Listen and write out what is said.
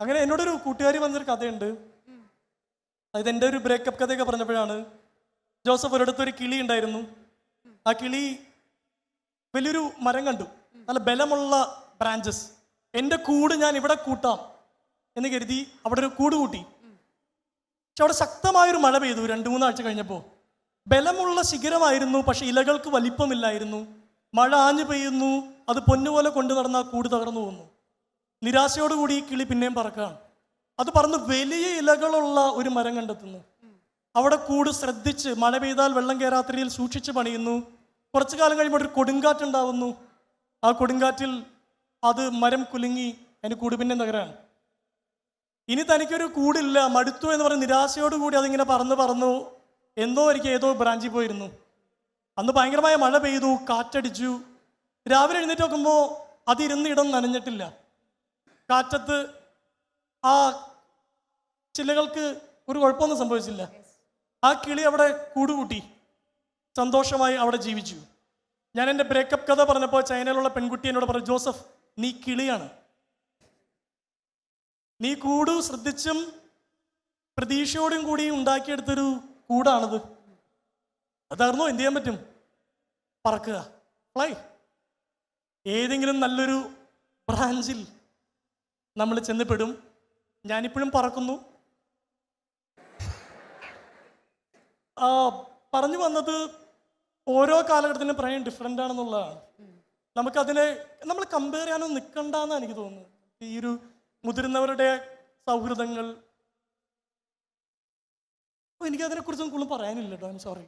അങ്ങനെ എന്നോടൊരു കൂട്ടുകാരി പറഞ്ഞൊരു കഥയുണ്ട്. അതായത് എന്റെ ഒരു ബ്രേക്കപ്പ് കഥയൊക്കെ പറഞ്ഞപ്പോഴാണ്. ജോസഫ് ഒരിടത്ത് ഒരു കിളി ഉണ്ടായിരുന്നു. ആ കിളി വലിയൊരു മരം കണ്ടു. നല്ല ബലമുള്ള ബ്രാഞ്ചസ് എന്റെ കൂട് ഞാൻ ഇവിടെ കൂട്ടാം എന്ന് കരുതി അവിടെ ഒരു കൂട് കൂട്ടി. പക്ഷെ അവിടെ ശക്തമായൊരു മഴ പെയ്തു രണ്ട് മൂന്നാഴ്ച കഴിഞ്ഞപ്പോൾ ബലമുള്ള ശിഖരമായിരുന്നു പക്ഷെ ഇലകൾക്ക് വലിപ്പമില്ലായിരുന്നു. മഴ ആഞ്ഞു പെയ്യുന്നു അത് പൊന്നുപോലെ കൊണ്ടു നടന്ന കൂട് തകർന്നു പോകുന്നു നിരാശയോടുകൂടി ഈ കിളി പിന്നെയും പറക്കുകയാണ്. അത് പറന്ന് വലിയ ഇലകളുള്ള ഒരു മരം കണ്ടെത്തുന്നു. അവിടെ കൂട് ശ്രദ്ധിച്ച് മഴ പെയ്താൽ വെള്ളം കയറാത്ത സൂക്ഷിച്ച് പണിയുന്നു. കുറച്ചു കാലം കഴിയുമ്പോൾ ഒരു കൊടുങ്കാറ്റുണ്ടാവുന്നു ആ കൊടുങ്കാറ്റിൽ അത് മരം കുലുങ്ങി അതിന് കൂട് പിന്നെ തകരാണ്. ഇനി തനിക്കൊരു കൂടില്ല. മടുത്തു എന്ന് പറഞ്ഞ് നിരാശയോടുകൂടി അതിങ്ങനെ പറന്ന് പറന്നു. എന്തോ എനിക്ക് ഏതോ ബ്രാഞ്ചിൽ പോയിരുന്നു. അന്ന് ഭയങ്കരമായ മഴ പെയ്തു കാറ്റടിച്ചു. രാവിലെ എഴുന്നേറ്റ് നോക്കുമ്പോൾ അതിരുന്നിടം നനഞ്ഞിട്ടില്ല. കാറ്റത്ത് ആ ചില്ലകൾക്ക് ഒരു കുഴപ്പമൊന്നും സംഭവിച്ചില്ല. ആ കിളി അവിടെ കൂടുകൂട്ടി. സന്തോഷമായി അവിടെ ജീവിച്ചു. ഞാൻ എന്റെ ബ്രേക്കപ്പ് കഥ പറഞ്ഞപ്പോൾ ചൈനയിലുള്ള പെൺകുട്ടി എന്നോട് പറഞ്ഞു ജോസഫ് നീ കിളിയാണ്. നീ കൂടു ശ്രദ്ധിച്ചും പ്രതീക്ഷയോടും കൂടി ഉണ്ടാക്കിയെടുത്തൊരു കൂടാണത്. അതായിരുന്നു എന്ത് ചെയ്യാൻ പറ്റും? പറക്കുക. ഫ്ലൈ ഏതെങ്കിലും നല്ലൊരു ബ്രാഞ്ചിൽ നമ്മൾ ചെന്നപ്പെടും ഞാനിപ്പോഴും പറക്കുന്നു. പറഞ്ഞു വന്നത് ഓരോ കാലഘട്ടത്തിനും പ്രായം ഡിഫറെന്റ് ആണെന്നുള്ളതാണ്. നമുക്കതിനെ നമ്മൾ കമ്പയർ ചെയ്യാനൊന്നും നിൽക്കണ്ടെന്ന് എനിക്ക് തോന്നുന്നത്. ഈ ഒരു മുതിർന്നവരുടെ സൗഹൃദങ്ങൾ. എനിക്കതിനെക്കുറിച്ചൊന്നും കൂടുതൽ പറയാനില്ല കേട്ടോ ഐം സോറി